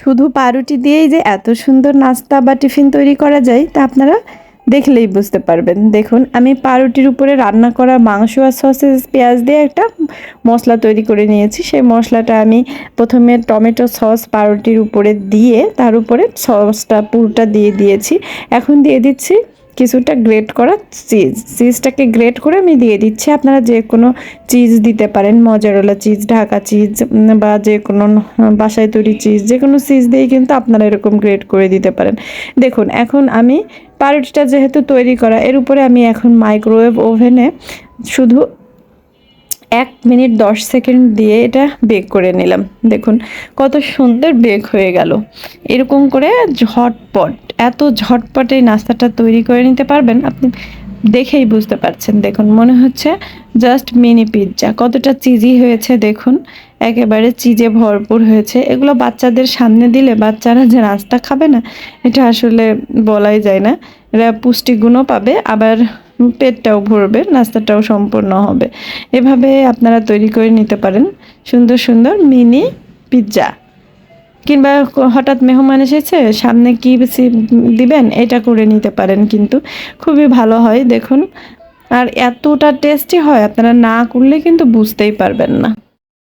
শুধু পাউরুটি দিয়েই যে এত সুন্দর নাস্তা বা টিফিন তৈরি করা যায়, তা আপনারা দেখলেই বুঝতে পারবেন। দেখুন, আমি পাউরুটির উপরে রান্না করা মাংস আর সসেস পেঁয়াজ দিয়ে একটা মশলা তৈরি করে নিয়েছি। সেই মশলাটা আমি প্রথমে টমেটো সস পাউরুটির উপরে দিয়ে, তার উপরে সসটা পুরোটা দিয়ে দিয়েছি। এখন দিয়ে দিচ্ছি কিছুটা গ্রেট করা চিজ চিজটাকে গ্রেট করে আমি দিয়ে দিচ্ছি। আপনারা যে কোনো চিজ দিতে পারেন। মজারোলা চিজ ঢাকা চিজ বা যে কোনো বাসায় তৈরি চিজ যে কোনো চিজ দিয়েই কিন্তু আপনারা এরকম গ্রেট করে দিতে পারেন। দেখুন, এখন আমি পাউরুটিটা যেহেতু তৈরি করা, এর উপরে আমি এখন মাইক্রোওয়েভ ওভেনে শুধু এক মিনিট দশ সেকেন্ড দিয়ে এটা বেক করে নিলাম। দেখুন, কত সুন্দর বেক হয়ে গেল। এরকম করে ঝটপট এত ঝটপট নাস্তাটা তৈরি করে নিতে পারবেন, আপনি দেখেই বুঝতে পারছেন। দেখুন, মনে হচ্ছে জাস্ট মিনি পিৎজা। কতটা চিজি হয়েছে দেখুন। একেবারে চিজে ভরপুর হয়েছে। এগুলো বাচ্চাদের সামনে দিলে বাচ্চারা যে নাস্তা খাবে না, এটা আসলে বলাই যায় না। এরা পুষ্টিগুণও পাবে, আবার পেটটাও ভরবে, নাস্তাটাও সম্পূর্ণ হবে। এভাবে আপনারা তৈরি করে নিতে পারেন সুন্দর সুন্দর মিনি পিৎজা। কিংবা হঠাৎ মেহমান এসেছে, সামনে কি দিবেন, এটা করে নিতে পারেন কিন্তু খুবই ভালো হয়, দেখুন। আর এতটা টেস্টি হয়, আপনারা না করলে কিন্তু বুঝতেই পারবেন না।